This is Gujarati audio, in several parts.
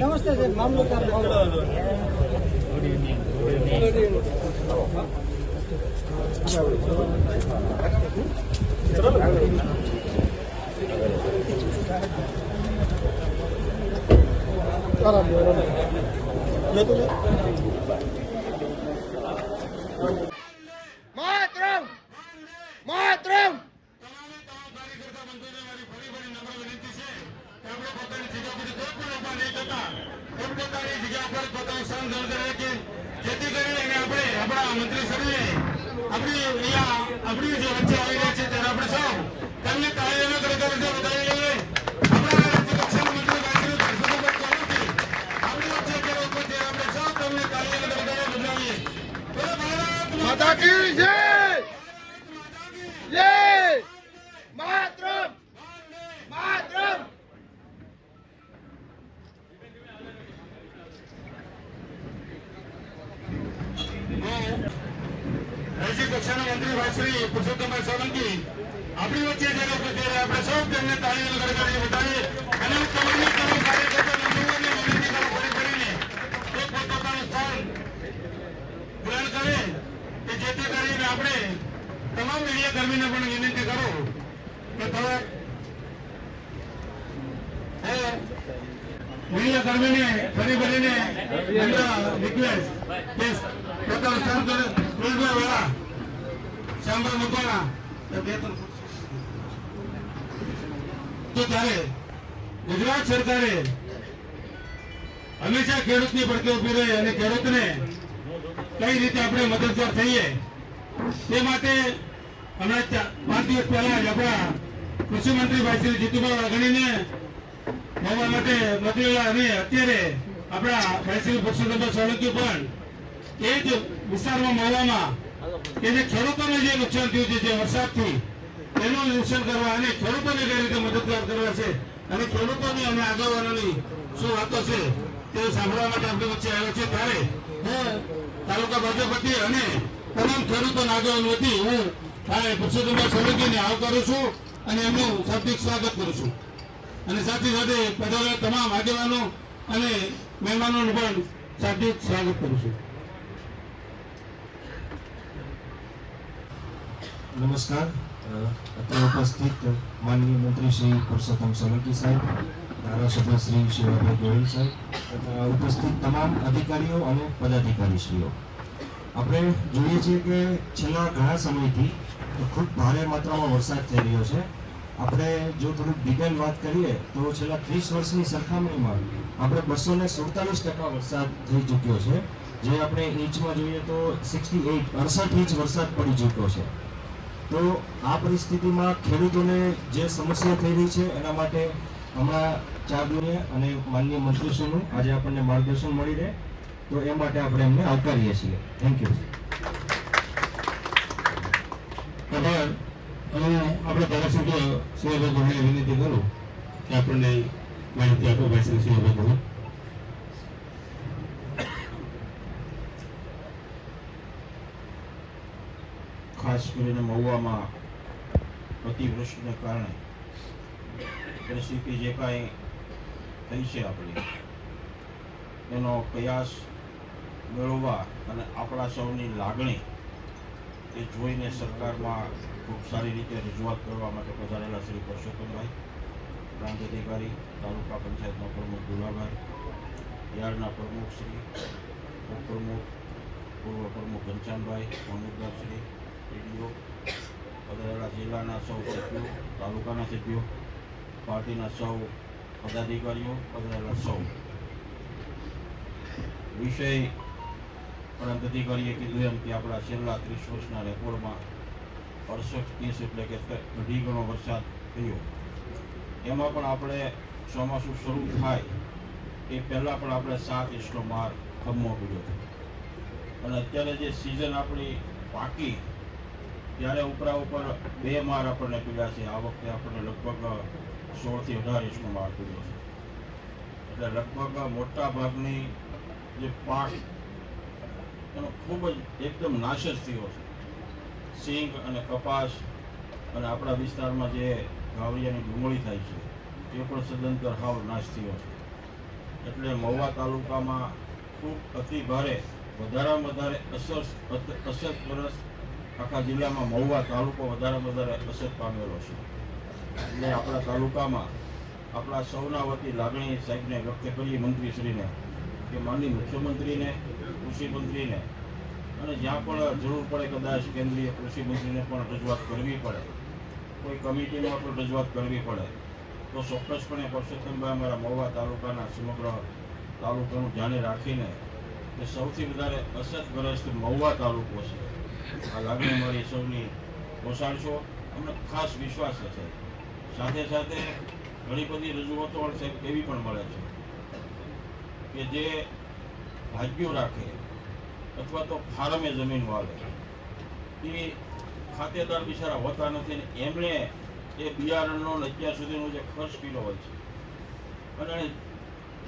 નમસ્તે સર મામલતદાર Yo también. તો ત્યારે ગુજરાત સરકારે હંમેશા ખેડૂતની પડકે ઊભી રહી અને ખેડૂતને કઈ રીતે આપણે મદદગાર થઈએ તે માટે હમણાં પાંચ દિવસ પહેલા જ આપણા કૃષિ મંત્રી ભાઈ શ્રી જીતુભાઈ વાઘાણીને મળવા માટે મોકલેલા અને અત્યારે આપણા ભાઈ શ્રી સોલંકી પણ એ જ વિસ્તારમાં મળવામાં કે જે ખેડૂતોને જે નુકસાન થયું છે જે વરસાદથી તેનું નિરીક્ષણ કરવા અને ખેડૂતોને કઈ રીતે મદદગાર કરવા છે અને ખેડૂતોની અને આગેવાનોની શું વાતો છે તે સાંભળવા માટે આપણી વચ્ચે આવ્યો છે ત્યારે હું તાલુકા ભાજપ વતી અને તમામ ખેડૂતો આગેવાનો વતી હું ભાઈ પુરુષોત્તમભાઈ સોલંકીને આવકારું છું અને એમનું શાબ્દિક સ્વાગત કરું છું. અને સાથે સાથે પધારેલા તમામ આગેવાનો અને મહેમાનોનું પણ શાબ્દિક સ્વાગત કરું છું. નમસ્કાર. અ, અત્યારે ઉપસ્થિત માનનીય મંત્રી શ્રી પુરુષોત્તમ સોલંકી સાહેબ ધારાસભ્ય શ્રી શિવાભાઈ ગોહિલ સાહેબ તથા ઉપસ્થિત તમામ અધિકારીઓ અને પદાધિકારીશ્રીઓ. આપણે જોઈએ છીએ કે છેલ્લા ઘણા સમયથી ખૂબ ભારે માત્રામાં વરસાદ થઈ રહ્યો છે. આપણે જો થોડુંક ડિટેલ વાત કરીએ તો છેલ્લા ત્રીસ વર્ષની સરખામણીમાં આપણે બસો ને સુડતાલીસ ટકા વરસાદ થઈ ચૂક્યો છે. જે આપણે ઇંચમાં જોઈએ તો સિક્સટી એઇટ અડસઠ ઇંચ વરસાદ પડી ચૂક્યો છે. તો આ પરિસ્થિતિમાં ખેડૂતોને જે સમસ્યા થઈ રહી છે, એના માટે હમણાં ચા પીએ અને માનનીય મંત્રીશ્રીનું આજે આપણને માર્ગદર્શન મળી રહે. તો એ માટે આપણે એમને આવકારીએ છીએ. થેન્ક યુ આભાર. હું આપણે ધારાસભ્ય શિવાભાઈ ગોહિલને વિનંતી કરું કે આપણને માહિતી આપો, ભાઈ શ્રી શિવાભાઈ ગોહિલ. ખાસ કરીને મહુવામાં અતિવૃષ્ટિને કારણે પરિસ્થિતિ જે કાંઈ થઈ છે આપણી, એનો પ્રયાસ મેળવવા અને આપણા સૌની લાગણી એ જોઈને સરકારમાં ખૂબ સારી રીતે રજૂઆત કરવા માટે પધારેલા શ્રી પરસોત્તમભાઈ પ્રાંત અધિકારી તાલુકા પંચાયતના પ્રમુખ ગુલાભાઈ યાર્ડના પ્રમુખ શ્રી, ઉપપ્રમુખ, પૂર્વ પ્રમુખ ઘનશ્યામભાઈ શ્રી ટીડીઓ પધારેલા જિલ્લાના સૌ સભ્યો, તાલુકાના સભ્યો, પાર્ટીના સૌ પદાધિકારીઓ, પધારેલા સૌ. વિષય પ્રાંત અધિકારીએ કીધું એમ કે આપણા છેલ્લા ત્રીસ વર્ષના રેકોર્ડમાં અડસઠ ઇંચ એટલે કે અઢી ગણો વરસાદ થયો. એમાં પણ આપણે ચોમાસું શરૂ થાય એ પહેલાં પણ આપણે સાત ઇંચનો માર ખમવો પડ્યો હતો અને અત્યારે જે સિઝન આપણી પાકી ત્યારે ઉપરા ઉપર બે માર આપણને પીડ્યા છે, આ વખતે આપણને લગભગ સોળથી અઢાર ઇંચનો માર પીડ્યો છે. એટલે લગભગ મોટા ભાગની જે પાક ખૂબ જ એકદમ નાશ જ થયો છે. સિંગ અને કપાસ અને આપણા વિસ્તારમાં જે ગાવડિયાની ડુંગળી થાય છે, એ પણ સદંતર હાવ નાશ થયો છે. એટલે મહુવા તાલુકામાં ખૂબ અતિ ભારે વધારેમાં વધારે અસર અસર અસરગ્રસ્ત આખા જિલ્લામાં મહુવા તાલુકો વધારે વધારે અસર પામેલો છે. એટલે આપણા તાલુકામાં આપણા સૌના વતી લાગણી સાહેબને વ્યક્ત કરીએ મંત્રીશ્રીને કે માનની મુખ્યમંત્રીને કૃષિમંત્રીને અને જ્યાં પણ જરૂર પડે કદાચ કેન્દ્રીય કૃષિમંત્રીને પણ રજૂઆત કરવી પડે, કોઈ કમિટીમાં પણ રજૂઆત કરવી પડે, તો ચોક્કસપણે પરસોત્તમભાઈ અમારા મહુવા તાલુકાના સમગ્ર તાલુકાનું ધ્યાને રાખીને સૌથી વધારે અસરગ્રસ્ત મહુવા તાલુકો છે. આ લાગણી મારી સૌની પોસાડશો અમને ખાસ વિશ્વાસ છે. સાથે સાથે ઘણી બધી રજૂઆતો સાહેબ એવી પણ મળે છે કે જે ભાગ્યો રાખે અથવા તો ફારમે જમીન વાવે. એ ખાતેદાર બિચારા હોતા નથી ને એમણે એ બિયારણનો અત્યાર સુધીનો જે ખર્ચ કર્યો હોય છે. અને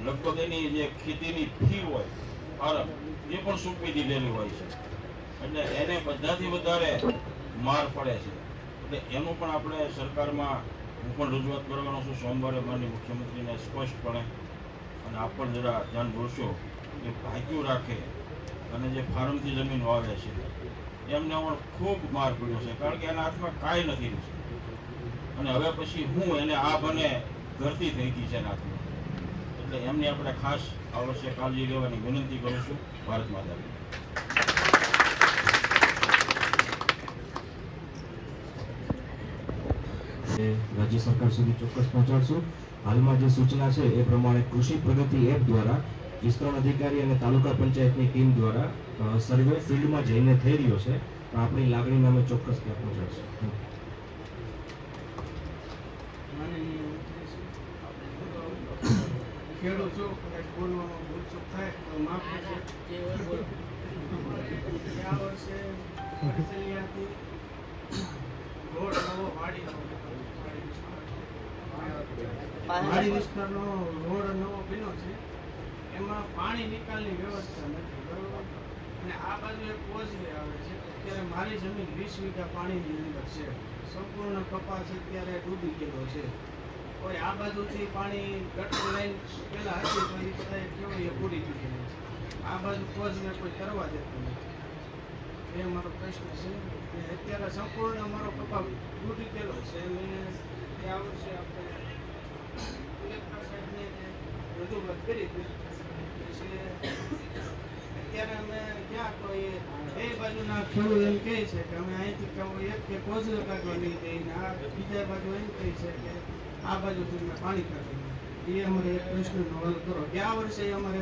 લગભગ એની જે ખેતીની ફી હોય, ફારમ, એ પણ સૂકવી દીધેલી હોય છે. એટલે એને બધાથી વધારે માર પડે છે. એટલે એનું પણ આપણે સરકારમાં હું પણ રજૂઆત કરવાનો છું. સોમવારે માનની મુખ્યમંત્રીને સ્પષ્ટપણે અને આપ પણ જરા ધ્યાન દોરશો કે ભાગ્યું રાખે અને જે ફાર્મથી જમીન વાવે છે, એમને પણ ખૂબ માર પડ્યો છે, કારણ કે એના હાથમાં કાંઈ નથી રહ્યું. અને હવે પછી હું એને આ બને ઘરથી થઈ ગઈ છે એના હાથમાં. એટલે એમની આપણે ખાસ આવશ્યક કાળજી લેવાની વિનંતી કરું છું. ભારત માતાની એ રાજ્ય સરકાર સુધી ચોક્કસ પહોંચાડશું. હાલમાં જે સૂચના છે એ પ્રમાણે કૃષિ પ્રગતિ એપ દ્વારા વિસ્તરણ અધિકારી અને તાલુકા પંચાયતની ટીમ દ્વારા સર્વે ફિલ્ડમાં જઈને થઈ રહ્યો છે. તો આપણી લાગણીને અમે ચોક્કસ ત્યાં પહોંચાડશું. ખેડૂત છો કદાચ બોલવામાં ભૂલચૂક થાય તો માફ કરજો. આ વર્ષે નવો વિસ્તારનો રોડ નવો બન્યો છે. એમાં પાણી નિકાલની વ્યવસ્થા નથી બરોબર? અને આ બાજુ એક કોઝવે આવે છે. અત્યારે મારી જમીન વીસ વીઘા પાણીની અંદર છે. સંપૂર્ણ કપાસ અત્યારે ડૂબી ગયેલો છે. કોઈ આ બાજુથી પાણી ગટર લાઈન પેલા હતી પણ એ કેવું એ પૂરી થઈ ગયેલી છે. આ બાજુ કોઝવે કોઈ કરવા દેતું નથી. એ અમારો પ્રશ્ન છે અને અત્યારે સંપૂર્ણ અમારો કપાસ તૂટી ગયેલો છે. અને એ આ વર્ષે આપણે કલેક્ટર સાહેબને રજૂઆત કરી હતી. અત્યારે અમે ક્યાં તો એ બાજુના ખેડૂત એમ કહે છે કે અમે અહીંથી કહું એક કે કોઝવે કાઢવા નહીં દઈએ ને આ બીજા બાજુ એમ કહે છે કે આ બાજુથી અમે પાણી કાઢીએ. એ અમારે એક પ્રશ્નનો હલ કરો. ગયા વર્ષે અમારે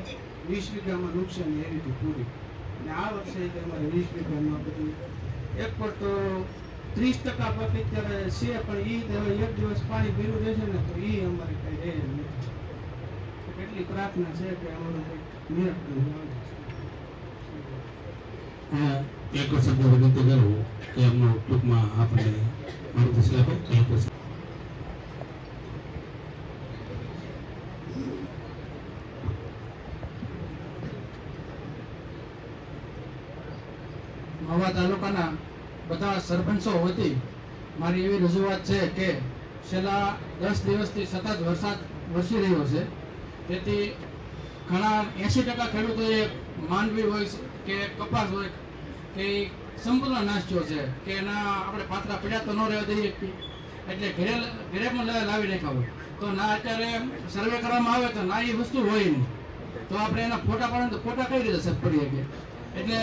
વીસ વીઘામાં નુકસાન એવી હતી પૂરી. અને આ વર્ષે તે અમારે વીસ વીઘામાં બધી એક પર તો ત્રીસ ટકા બાકી અત્યારે છે, પણ એ એક દિવસ પાણી ભીરું રહેશે ને, તો એ અમારે કઈ રહે નથી. કેટલી પ્રાર્થના છે કે અમારું કંઈક નિરાકરણ એક શબ્દ વિનંતી કરું કે એમનો ટૂંકમાં આપણે માર્ગદર્શન આપે કલેક્ટર સાહેબ. મહુવા તાલુકાના બધા સરપંચો વતી મારી એવી રજૂઆત છે કે છેલ્લા દસ દિવસથી સતત વરસાદ વરસી રહ્યો છે. તેથી ઘણા એંસી ટકા ખેડૂતોએ માંડવી હોય કે કપાસ હોય કે સંપૂર્ણ નાશ થયો છે કે એના આપણે પાત્રા પીડા તો ન રહેવા દઈએ એટલે ઘરે ઘરે પણ લાવી નાખ્યા હોય. તો ના અત્યારે સર્વે કરવામાં આવે તો ના એ વસ્તુ હોય નહીં. તો આપણે એના ફોટા પાડે તો ફોટા કઈ રીતે સર પડી શકીએ એટલે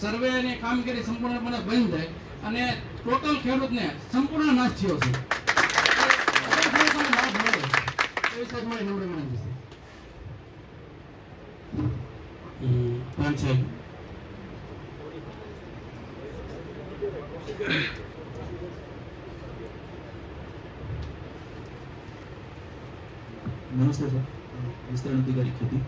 સર્વેની કામગીરી સંપૂર્ણપણે બંધ થાય અને ટોટલ ખેડૂતને સંપૂર્ણ નાશ થયો છે. નમસ્તે સર. વિસ્તરણ અધિકારી ખેતી.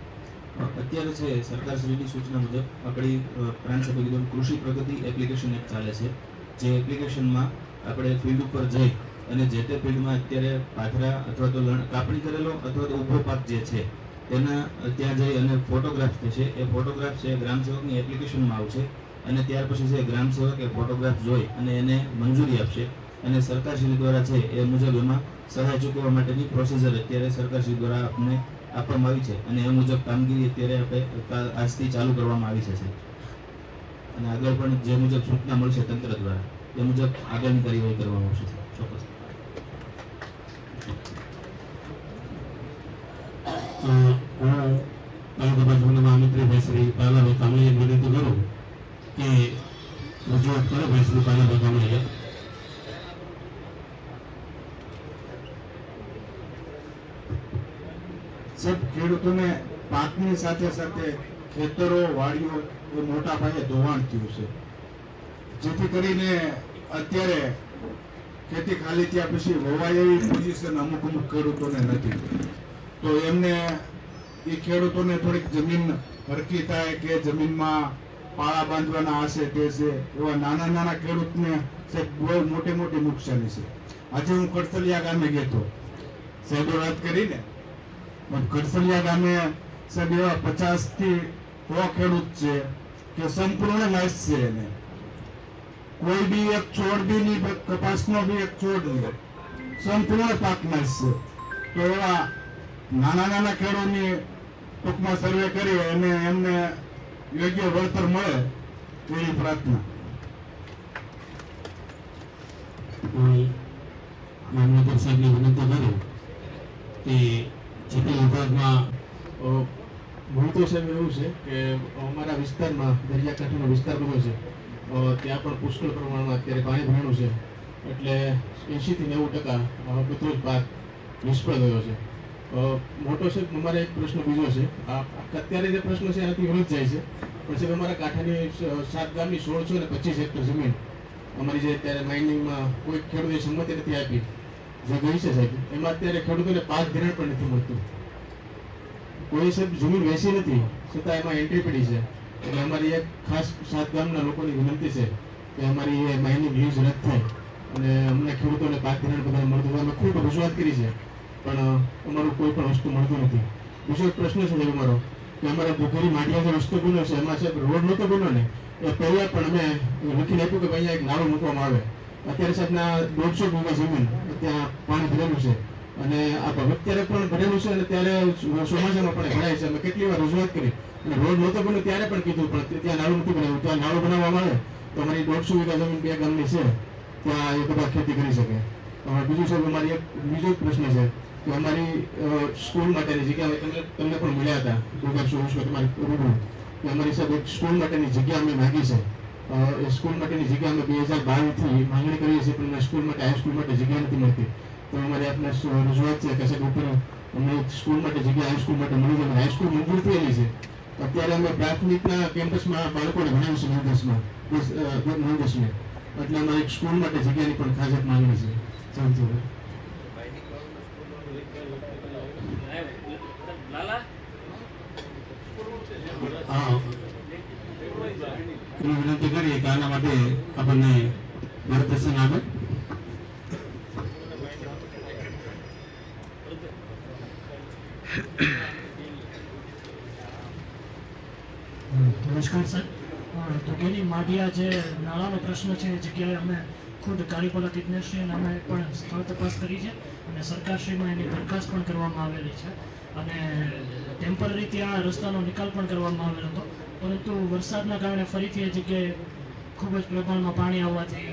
અત્યારે છે સરકારશ્રીની સૂચના મુજબ આપણી પ્રાંત સભા કૃષિ પ્રગતિ એપ્લિકેશન એક ચાલે છે. જે એપ્લિકેશનમાં આપણે ફિલ્ડ ઉપર જઈ અને જે તે ફિલ્ડમાં અત્યારે પાથરા અથવા તો કાપણી કરેલો અથવા તો ઊભો પાક જે છે, તેના, ત્યાં જઈ અને ફોટોગ્રાફ થશે. એ ફોટોગ્રાફ છે, ગ્રામ સેવકની એપ્લિકેશનમાં આવશે અને ત્યાર પછી છે, ગ્રામ સેવક એ ફોટોગ્રાફ જોઈ અને એને મંજૂરી આપશે. અને સરકારશ્રી દ્વારા છે, એ મુજબ એમાં સહાય ચૂકવવા માટેની પ્રોસીજર અત્યારે સરકારશ્રી દ્વારા આપને આપવામાં આવી છે અને એ મુજબ કામગીરી અત્યારે આપણે આજથી ચાલુ કરવામાં આવી છે, સાહેબ. અને આગળ પણ જે મુજબ સૂચના મળશે તંત્ર દ્વારા, એ મુજબ આગળની કાર્યવાહી કરવામાં આવશે. ચોક્કસ હું તાલુકા ભાજપના મહામંત્રી ભાઈ શ્રી કે રજૂઆત કરો ભાઈ શ્રી પાલાભાઈ કામળીએ સાહેબ ખેડૂતોને પાકની સાથે સાથે ખેતરો, વાડીઓ એ મોટા પાયે ધોવાણ થયું છે. જેથી કરીને અત્યારે ખેતી ખાલી થયા પછી વવાય એવી પોઝિશન અમુક અમુક ખેડૂતોને નથી. તો એમને એ ખેડૂતોને થોડીક જમીન હરકી થાય કે જમીનમાં પાળા બાંધવાના હશે તે છે, એવા નાના નાના ખેડૂતને બહુ મોટી મોટી નુકસાની છે. આજે હું કડસલિયા ગામે ગયો સાહેબે વાત કરીને પણ ગામે સાહેબ એવા પચાસથી સો ખેડૂત છે કે સંપૂર્ણ નાશ છે એને. કોઈ બી એક છોડ બી નહીં કપાસનો બી એક છોડ નહીં. સંપૂર્ણ પાક નાશ છે. તો એવા નાના નાના ખેડૂતની ટૂંકમાં સર્વે કરી અને એમને યોગ્ય વળતર મળે એવી પ્રાર્થના. મામલતદાર સાહેબને વિનંતી કરું કે જે તે વિભાગમાં અ, મૂળ તો સાહેબ એવું છે કે અમારા વિસ્તારમાં દરિયાકાંઠાનો વિસ્તાર બધો છે ત્યાં પણ પુષ્કળ પ્રમાણમાં અત્યારે પાણી ભરેલું છે. એટલે એંશીથી નેવું ટકા બધો જ પાક નિષ્ફળ ગયો છે. મોટો સાહેબ અમારે એક પ્રશ્ન બીજો છે. અત્યારે જે પ્રશ્ન છે એનાથી વિરુદ્ધ જાય છે. સાહેબ અમારા કાંઠાની સાત ગામની સોળસો ને પચીસ હેક્ટર જમીન અમારી જે અત્યારે માઇનિંગમાં કોઈ ખેડૂતે સંમતિ નથી આપી. જે છે સાહેબ, એમાં અત્યારે ખેડૂતોને પાક ધિરાણ પણ નથી મળતું. કોઈ સાહેબ જમીન વેચી નથી, છતાં એમાં એન્ટ્રી પડી છે. એટલે અમારી એક ખાસ સાત ગામના લોકોની વિનંતી છે કે અમારી એ માઇનિંગ લીઝ રદ થાય. અને અમને ખેડૂતોને પાક ધિરાણ બધા મળતું. અમે ખૂબ રજૂઆત કરી છે, પણ અમારું કોઈ પણ વસ્તુ મળતું નથી. બીજો એક પ્રશ્ન છે અમારો, કે અમારા ભૂખરી માટીયા જે રસ્તો બન્યો છે, એમાં સાહેબ રોડ નહોતો બન્યો ને, એ પહેલાં પણ અમે લખીને આપ્યું કે અહીંયા એક નાળું મૂકવામાં આવે. અત્યારે સાહેબના દોઢસો વીઘા જમીન ત્યાં પાણી ભરેલું છે. અને આ અત્યારે પણ ભરેલું છે અને ત્યારે ચોમાસામાં પણ ભરાય છે. અમે કેટલી વાર રજૂઆત કરી. અને રોડ નહોતો બન્યો ત્યારે પણ કીધું, પણ ત્યાં નાળું નથી બનાવ્યું ત્યાં નાળું બનાવવામાં આવે તો અમારી દોઢસો વીઘા જમીન બે ગામની છે. ત્યાં એ બધા ખેતી કરી શકે. હવે બીજું સાહેબ, અમારી એક બીજો પ્રશ્ન છે કે અમારી સ્કૂલ માટેની જગ્યા તમને તમને પણ મળ્યા હતા. ગોગર શું તમારી કે અમારી સાહેબ એક સ્કૂલ માટેની જગ્યા અમે માગી છે. સ્કૂલ માટેની જગ્યા અમે બે હજાર બાવીસથી માંગણી કરીએ છીએ, પણ સ્કૂલ માટે હાઈસ્કૂલ માટે જગ્યા નથી મળતી. તો અમારી આપને રજૂઆત છે કે સાહેબ ઉપર અમને સ્કૂલ માટે જગ્યા હાઈસ્કૂલ માટે મળી જાય. હાઈસ્કૂલ મંજૂર થયેલી છે. અત્યારે અમે પ્રાથમિકના કેમ્પસમાં બાળકોને ભણાવીશું નવ દસમાં નવ દસમે એટલે અમારે એક સ્કૂલ માટે જગ્યાની પણ ખાસ માંગણી છે. હોય. હા. એની વિનંતી કરીએ કે આના માટે આપણને માર્ગદર્શન આપે. નમસ્કાર સર. ધોકેની માઢિયા જે નાળાનો પ્રશ્ન છે, એ જગ્યાએ અમે ખુદ કિડનેશ્રી અને અમે પણ સ્થળ તપાસ કરી છે અને સરકારશ્રીમાં એની દરખાસ્ત પણ કરવામાં આવેલી છે. અને ટેમ્પરરી ત્યાં રસ્તાનો નિકાલ પણ કરવામાં આવેલો હતો. પરંતુ વરસાદના કારણે ફરીથી એ જગ્યાએ ખૂબ જ પ્રમાણમાં પાણી આવવાથી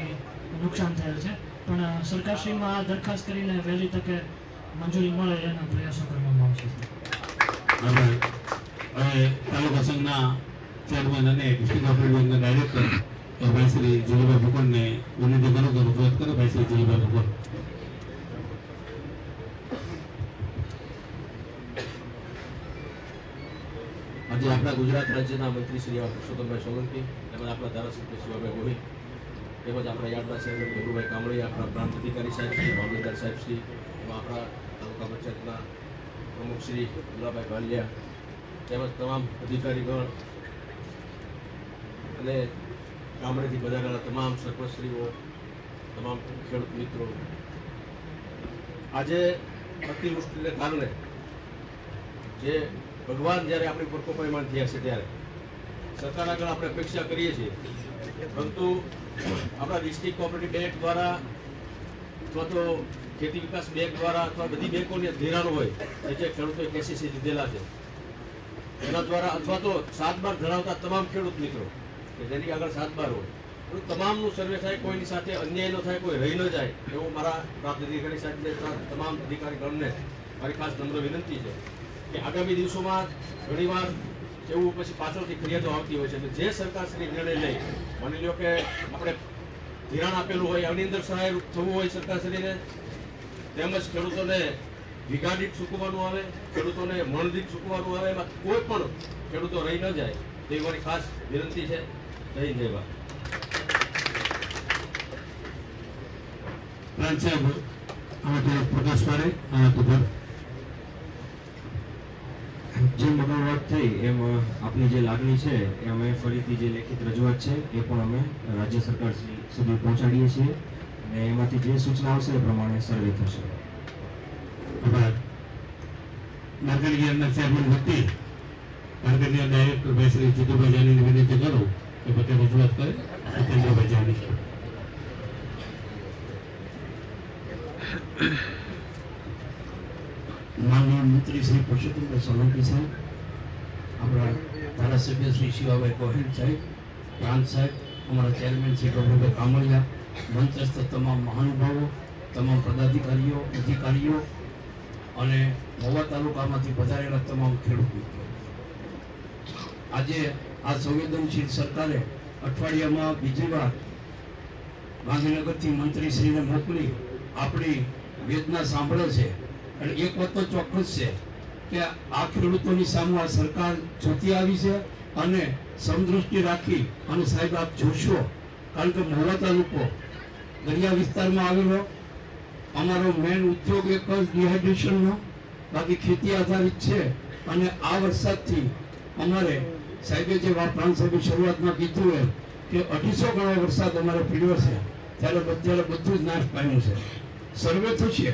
નુકસાન થયેલ છે. પણ સરકારશ્રીમાં આ દરખાસ્ત કરીને વહેલી તકે મંજૂરી મળે એના પ્રયાસો કરવામાં આવશે. હવે તાલુકા સંઘના ચેરમેન અને ડિસ્ટ્રિક્ટ ડાયરેક્ટર ભાઈ શ્રી જીલુભાઈ ભુકનને વિનંતી કરો કે રજૂઆત કરો ભાઈ શ્રી જીલુભાઈ ભુકન આજે આપણા ગુજરાત રાજ્યના મંત્રી શ્રી એવા પુરુષોત્તમભાઈ સોલંકી તેમજ આપણા ધારાસભ્ય શિવાભાઈ ગોહિલ તેમજ આપણા યાર્ડના સાહેબ ગુરુભાઈ કામળી, આપણા પ્રાંત અધિકારી સાહેબ શ્રી, મામલતદાર સાહેબ શ્રી એમાં આપણા તાલુકા પંચાયતના પ્રમુખ શ્રી ગુલાભાઈ ભાલિયા તેમજ તમામ અધિકારીગણ અને ગામડેથી પધારેલા તમામ સરપંચશ્રીઓ, તમામ ખેડૂત મિત્રો. આજે અતિવૃષ્ટિને કારણે જે ભગવાન જ્યારે આપણી પર કોપાયમાન થયા છે ત્યારે સરકાર આગળ આપણે અપેક્ષા કરીએ છીએ. પરંતુ આપણા ડિસ્ટ્રિક્ટ કોઓપરેટિવ બેંક દ્વારા અથવા તો ખેતી વિકાસ બેંક દ્વારા અથવા બધી બેંકોની ધિરાણ હોય કે જે ખેડૂતોએ કેસીસી લીધેલા છે, એના દ્વારા અથવા તો સાત બાર ધરાવતા તમામ ખેડૂત મિત્રો, કે જેની આગળ સાત બાર હોય તમામનું સર્વે થાય, કોઈની સાથે અન્યાય ન થાય, કોઈ રહી ન જાય, એવું મારા પ્રાપ્ત અધિકારી સાહેબને, તમામ અધિકારી ગણને મારી ખાસ નમ્ર વિનંતી છે. કે આગામી દિવસોમાં ઘણીવાર એવું પછી પાછળથી ફરિયાદો આવતી હોય છે કે જે સરકારશ્રી નિર્ણય લઈ માની લો કે આપણે ધિરાણ આપેલું હોય, આની અંદર સહાયરૂપ થવું હોય સરકારશ્રીને તેમજ ખેડૂતોને વીઘા દીઠ ચૂકવવાનું આવે, ખેડૂતોને મણ દીઠ ચૂકવવાનું આવે, એમાં કોઈ પણ ખેડૂતો રહી ન જાય તેવી મારી ખાસ વિનંતી છે. જય જય ભારત. પ્રાંત સાહેબ પ્રકાશ પાડે. આના જે મગરવાટ થઈ, એમ આપની જે લાગણી છે, એ અમે ફરીથી જે લેખિત રજૂઆત છે, એ પણ અમે રાજ્ય સરકાર સુધી પહોંચાડીએ છીએ. અને એમાંથી જે સૂચના આવશે, એ પ્રમાણે સર્વે થશે. યાર્ડના ચેરમેન વતી માર્કેટના ડાયરેક્ટર ભાઈ શ્રી જીતુભાઈ વિનંતી કરું કે પોતે રજૂઆત કરે જાની માનનીય મંત્રી શ્રી પુરુષોત્તમભાઈ સોલંકી સાહેબ, આપણા ધારાસભ્ય શ્રી શિવાભાઈ ગોહિલ સાહેબ, પ્રાંત સાહેબ, અમારા ચેરમેન શ્રી પ્રભુભાઈ કામળિયા મંચસ્થ તમામ મહાનુભાવો, તમામ પદાધિકારીઓ, અધિકારીઓ અને મહુવા તાલુકામાંથી પધારેલા તમામ ખેડૂત. આજે આ સંવેદનશીલ સરકારે અઠવાડિયામાં બીજી વાર ગાંધીનગરથી મંત્રીશ્રીને મોકલી આપણી વેદના સાંભળે છે. અને એક વાત તો ચોક્કસ છે કે આ ખેડૂતોની સામે આ સરકાર જોતી આવી છે અને સમદૃષ્ટિ રાખી અને સાહેબ આપ જોશો, કારણ કે મહુવા તાલુકો દરિયા વિસ્તારમાં આવેલો, અમારો મેન ઉદ્યોગ એક જ ડિહાઇડ્રેશનનો બાકી ખેતી આધારિત છે અને આ વરસાદથી અમારે સાહેબે જે પ્રાણ સાહેબે શરૂઆતમાં કીધું એમ કે અઢીસો ગણો વરસાદ અમારે પીડ્યો છે, ત્યારે અત્યારે બધું જ નાશ પામ્યું છે. સર્વે થશે.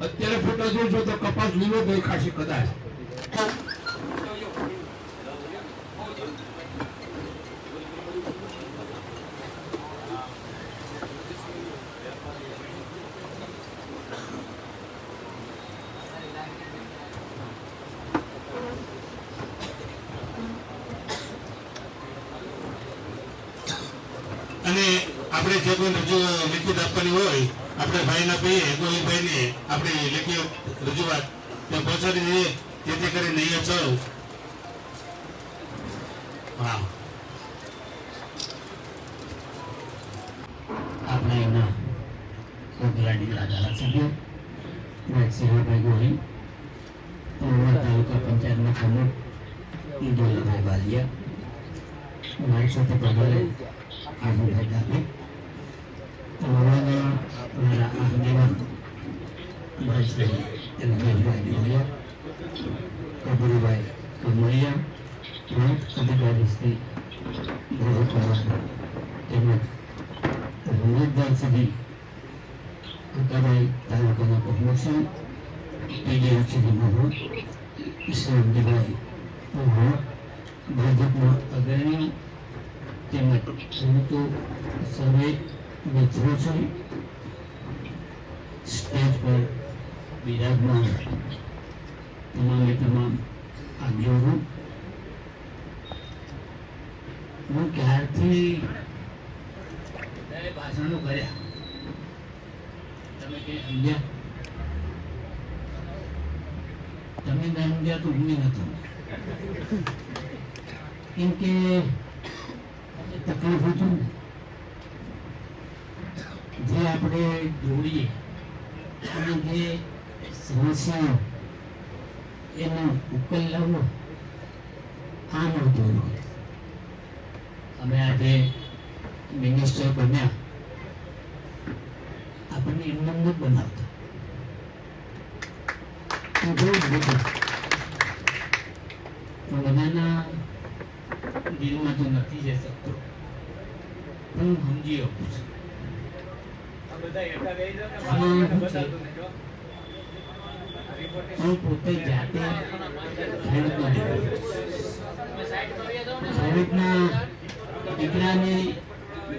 અત્યારે ફોટા જોજો તો કપાસ લીલો દેખાશે કદાચ. અને આપણે જે કોઈ રજૂ લિખિત આપવાની હોય આપણે ભાઈના કહીએ ગોવિંદભાઈને આપણી લેખિત રજૂઆત ત્યાં પહોંચાડી દઈએ, જેથી કરીને અહીંયા ચાલો. હા આપણે એના કોકલાડીના ધારાસભ્ય મેક્સિમાભાઈ ગોહિલ પૂર્વ તાલુકા પંચાયતના પ્રમુખ દોલભાઈ બાલિયા મારી સાથે પ્રભારે આનંદભાઈ ડાબે મહુવાના મારા આગેવાન ભાઈ શ્રી રમેશભાઈ ડોલિયા કબીરભાઈ કમળિયા પ્રાંત અધિકારી શ્રી ભરતકુમાર તેમજ રંગતદાર શ્રી કુકાભાઈ તાલુકાના પ્રમુખ પીડીએમ શ્રી મહુ ઈશ્વરજીભાઈ મહુ ભાજપના અગ્રણીઓ તેમજ ખેડૂતો સર્વે મિત્રો છે સ્ટેજ પર બિરાજમાન તમામે તમામ આગેવાનો. હું ક્યારથી ભાષણો કર્યા. તમે સમજ્યા? તમે ના સમજ્યા તો હું નથી. કેમ કે તકલીફ હતું ને? જે આપણે દોડીએ અને જે સમસ્યાઓ એનો ઉકેલ લાવવો, આ નહોતો અમે આજે મિનિસ્ટર બન્યા. આપણને એમને એમ નથી બનાવતા. બધાના દિલમાં તો નથી જઈ શકતો. હું સમજી શું છે? હું પોતે જાતે ખેડૂતનો દીકરો ખેડૂતના દીકરાને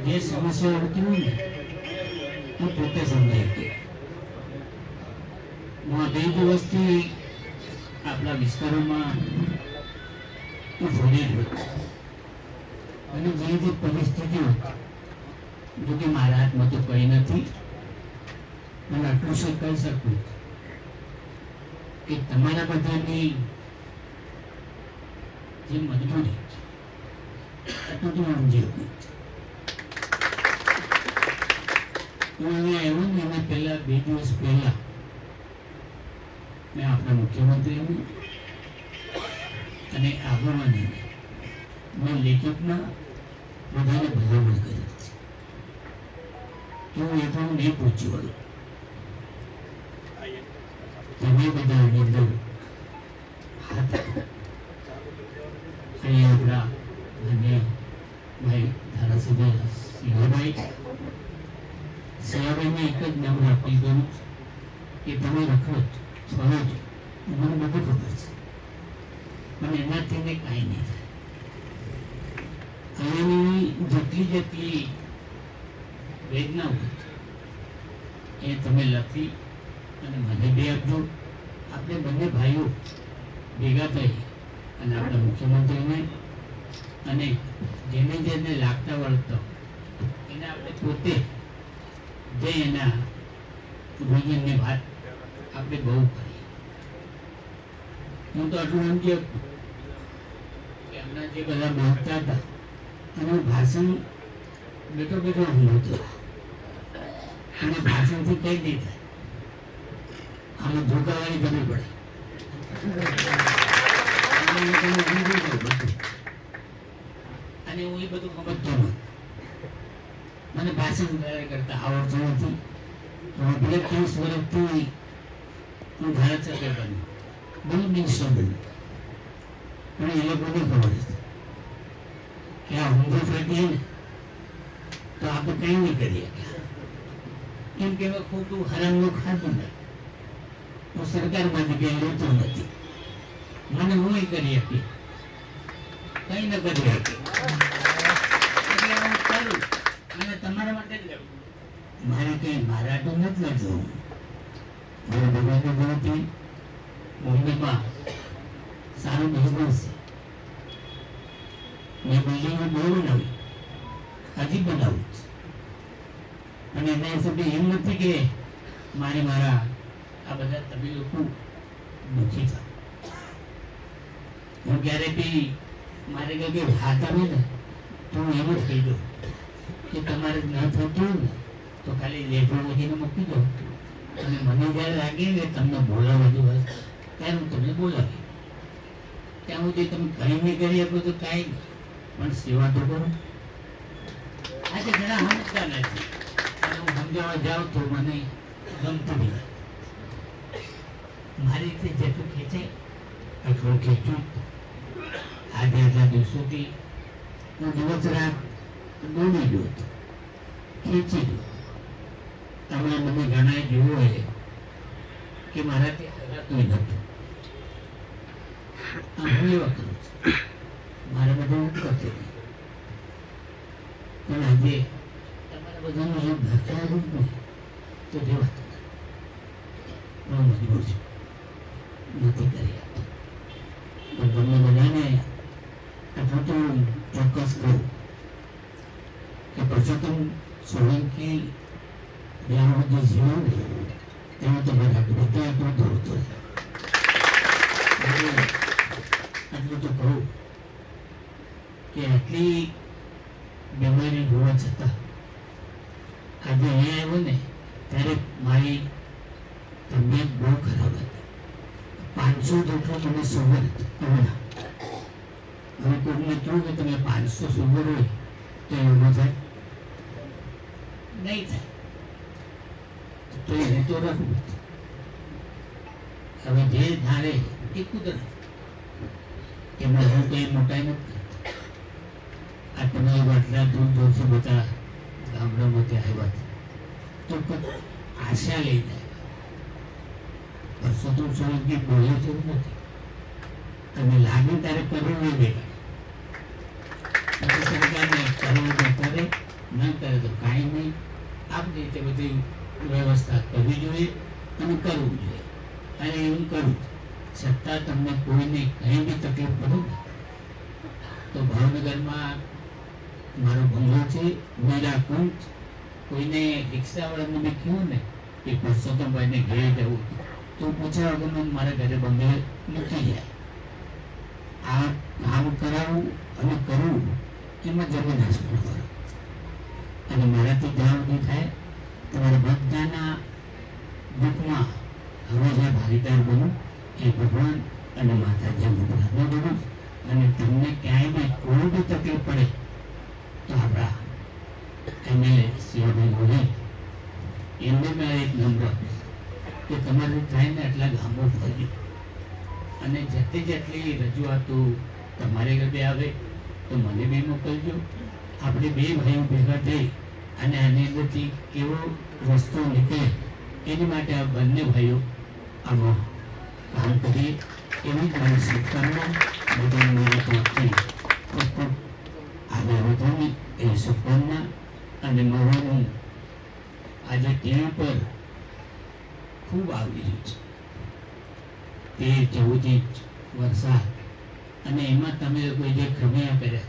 જે સમસ્યા હોય ને, હું પોતે સમજાવી હું બે દિવસથી આપણા વિસ્તારોમાં હું ફરી રહ્યો અને જે જે પરિસ્થિતિઓ જો કે મારા હાથમાં તો કંઈ નથી. પણ આટલું શું કહી શકું? કે તમારા બધાની જે મજબૂરી આટલું તો હું સમજી શકું હું એના પહેલા, બે દિવસ પહેલા, મેં આપણા મુખ્યમંત્રીને અને આગેવાનીને, મેં લેખકમાં બધાને ભલામણ કરી. હું એ પણ નહીં પૂછ્યું હતું. તમે બધા આની અંદર આપણા માન્ય ભાઈ ધારાસભ્ય સિંહભાઈ. સિંહાભાઈને એક જ નમ્ર અપીલ કરું કે તમે રખડો છો, ફરો છો મને બધું ખબર છે. પણ એનાથી ને કાંઈ નહીં થાય. જેટલી જેટલી વેદના ઊભી એ તમે લખી અને મને બે આપજો. આપણે બંને ભાઈઓ ભેગા થઈ અને આપણા મુખ્યમંત્રીને અને જેને જેને લાગતા વળગતા એને આપણે પોતે જે એના રોજની વાત આપણે બહુ કરી. હું તો આટલું એમ કે એમના જે બધા બોલતા હતા એનું ભાષણ બેઠો બેઠો સાંભળતો અને ભાષણથી કઈ નહીં થાય. આમાં ધોકાવાની જરૂર પડે. અને હું એ બધું સમજતો નથી મને. ભાષણ કરતા આવડતું નથી. ભલે ત્રીસ વર્ષથી હું સરકાર બન્યો. બહુ મિનિસ્ટર બન્યો પણ એ લોકોને ખબર હતી કે આ ઊંધો ફેંકીએ ને તો આપણે કંઈ નહીં કરીએ. કેમ કે ખોટું હરામનું ખાતું નથી. હું સરકારમાંથી કંઈ લેતો નથી. મને હું કરી આપી કંઈ ન કરી આપી તમારા માટે જ લઉં મારે કંઈ મારા નથી લડતો મારે ભગવાનની ગણતરી મુંબઈમાં સારું બિઝનેસ છે. મેં બિલ્ડિંગો બહુ બનાવી. હજી બનાવું છું. અને એના હિસાબે એમ નથી કે મારે મારા આ બધા તમે લોકો દુઃખી થાવ હું ક્યારે બી મારે કહ્યું કે વાત આવે ને, તો હું એમ જ કહી દઉં કે તમારે ન થતું હોય ને, તો ખાલી લેટર લખીને મૂકી દો. અને મને જ્યારે લાગે કે તમને બોલાવવા જેવું હશે ત્યારે હું તમને બોલાવી ત્યાં સુધી તમે કંઈ નહીં કરી આપો તો કાંઈ નહીં. પણ સેવા તો કરો. આજે ઘણા સમજતા નથી. હું જાઉં તો મને ગમતું નહીં. મારી રીતે જેટલું ખેંચાય, એટલું ખેંચું. આજે આટલા દિવસોથી હું દિવસ રાત દોડી ગયો હતો, ખેંચી ગયો તમે મને ઘણા જોયું હોય કે મારાથી ત્યાં આ હું એવા કરું છું. મારે બધું હું કરતો નહીં. પણ આજે બધાનું નથી કરી આપતો પણ આટલું તો ચોક્કસ કહું કે પરસોત્તમ સોલંકી જ્યાં જે જીવન ને તેમાં તો બધા આટલું દોડતો એટલું તો કહું કે આટલી બીમારી હોવા છતાં આજે અહીંયા આવ્યો ને ત્યારે મારી તબિયત બહુ ખરાબ હતી. પાંચસો જેટલો મને સુગર હમણાં હવે કોઈને કહ્યું કે તમે પાંચસો સુગર હોય તો એવું થાય. નહીં થાય. તો એ તો રાખું હવે જે ધારે એ કુદરત. એમાં હું કંઈ મોટાઈ નથી આ તમે વાટલા દૂધ દૂરથી બધા ગામડામાંથી આવ્યા તો આશા લઈને પરસોત્તમ સોલંકી બોલે છે નથી. તમે લાગે ત્યારે કરવું નહીં દેખાય સરકારને કરવું તો કરે ન કરે તો કાંઈ નહીં. આપણી રીતે બધી વ્યવસ્થા કરવી જોઈએ અને કરવું જોઈએ. અને એવું કરું છતાં તમને કોઈને કંઈ બી તકલીફ પડે તો ભાવનગરમાં મારો ભંગો છે, મેરા કુંજ. કોઈને રિક્ષાવાળાને બી કહ્યું ને કે પરસોત્તમભાઈને ઘરે જવું તો પૂછ્યા વગરનું મારા ઘરે બંગલે મૂકી જાય આ કામ કરાવવું અને કરવું એમાં આસમાન ફરક અને મારાથી જ્યાં સુધી થાય, તમારા બધાના દુઃખમાં હંમેશા ભાગીદાર બનું, એ ભગવાન અને માતાજી હું પ્રાર્થના કરું અને તમને ક્યાંય બી કોઈ બી તકલીફ પડે આપણા એમએલએ શિવાભાઈ ગોહિલ એમને મેં એક નંબર કે તમારું થાય ને એટલા ગામો ફર્યું અને જેટલી જેટલી રજૂઆતો તમારે ઘરે આવે તો મને બી મોકલજો. આપણે બે ભાઈઓ ભેગા થઈ અને આની અંદરથી કેવો રસ્તો નીકળે એની માટે આ બંને ભાઈઓ આમાં કામ કરીએ. એવી જ શુભકામના બધાને મારા તરફથી. ખૂબ આભાર વધવાની એ શુભકામના અને મવાનું આજે તેના પર ખૂબ આવી રહ્યું છે. તેર ચૌદ ઇંચ વરસાદ અને એમાં તમે લોકોએ જે ખમિયા કર્યા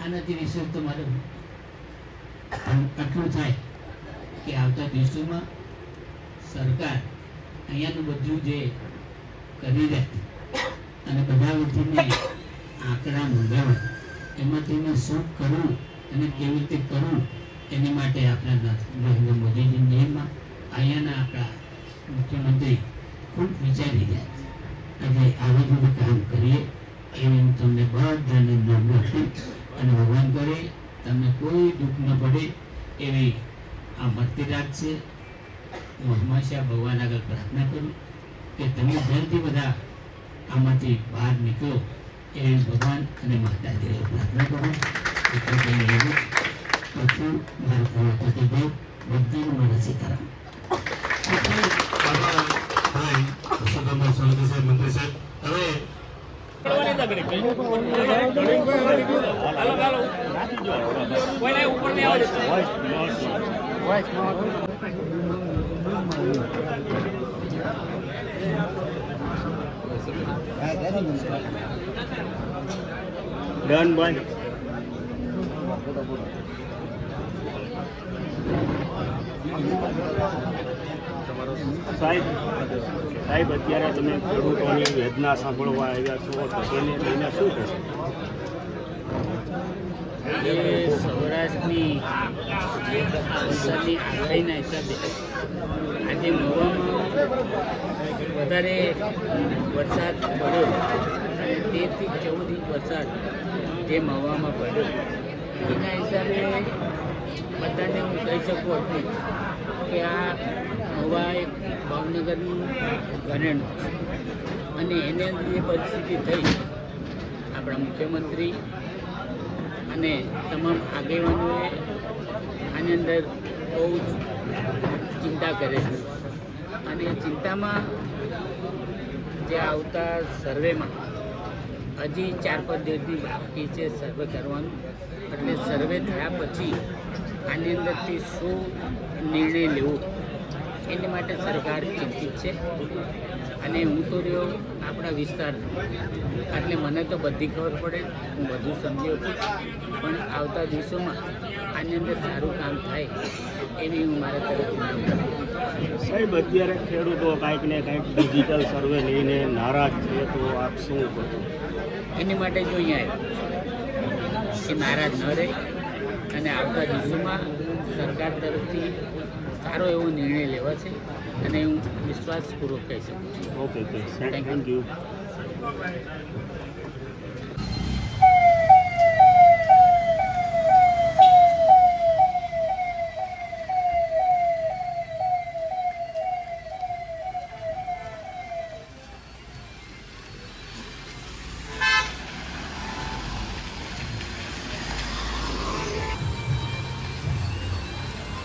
આનાથી વિશેષ તો મારે આટલું થાય કે આવતા દિવસોમાં સરકાર અહીંયાનું બધું જે કરી રહે અને બધા વતીને આંકડા મંગાવે એમાંથી મેં શું કરવું અને કેવી રીતે કરવું એની માટે આપણા નરેન્દ્ર મોદીજીની નિયમમાં અહીંયાના આપણા મુખ્યમંત્રી ખૂબ વિચારી રહ્યા અને આવું બધું કામ કરીએ. એવી હું તમને બધાને નમ્ર અને ભગવાન કરે તમને કોઈ દુઃખ ન પડે એવી આ મળતી રાખશે હું હંમેશા ભગવાન આગળ પ્રાર્થના કરું કે તમે જલ્દી બધા આમાંથી બહાર નીકળો. એવી ભગવાન અને માતા આગળ પ્રાર્થના કરું. પરસોત્તમભાઈ સોલંકી સાહેબ મંત્રી સાહેબ હવે ડન બંધ સાહેબ સાહેબ, અત્યારે તમે ખેડૂતોની વેદના સાંભળવા આવ્યા છો, તો તેને લઈને શું કહેશો? એ સૌરાષ્ટ્રની વરસાદની હિસાબે આજે મવામાં વધારે વરસાદ પડ્યો અને તેરથી ચૌદ ઇંચ વરસાદ જે મવામાં પડ્યો. એના હિસાબે બધાને હું કહી શકું હતું કે આ મવા એક ભાવનગરનું ઘરેણું અને એને જે પરિસ્થિતિ થઈ, આપણા મુખ્યમંત્રી અને તમામ આગેવાનોએ આની અંદર બહુ જ ચિંતા કરે છે. અને ચિંતામાં જે આવતા સર્વેમાં હજી ચાર પાંચ દિવસની બાકી છે સર્વે કરવાનું. એટલે સર્વે થયા પછી આની અંદરથી શું નિર્ણય લેવો, એની માટે સરકાર ચિંતિત છે. અને હું તો રહ્યો આપણા વિસ્તારનો. એટલે મને તો બધી ખબર પડે હું બધું સમજ્યો છું પણ આવતા દિવસોમાં આની અંદર સારું કામ થાય એવી હું મારા તરફથી. સાહેબ અત્યારે ખેડૂતો કાંઈક ને કાંઈક ડિજિટલ સર્વે લઈને નારાજ છે તો આપ શું એની માટે જો અહીંયા એ કે નારાજ ન રહે અને આવતા દિવસોમાં સરકાર તરફથી સારો એવો નિર્ણય લેવાશે. અને હું વિશ્વાસપૂર્વક કહી શકું છું. Okay okay thank you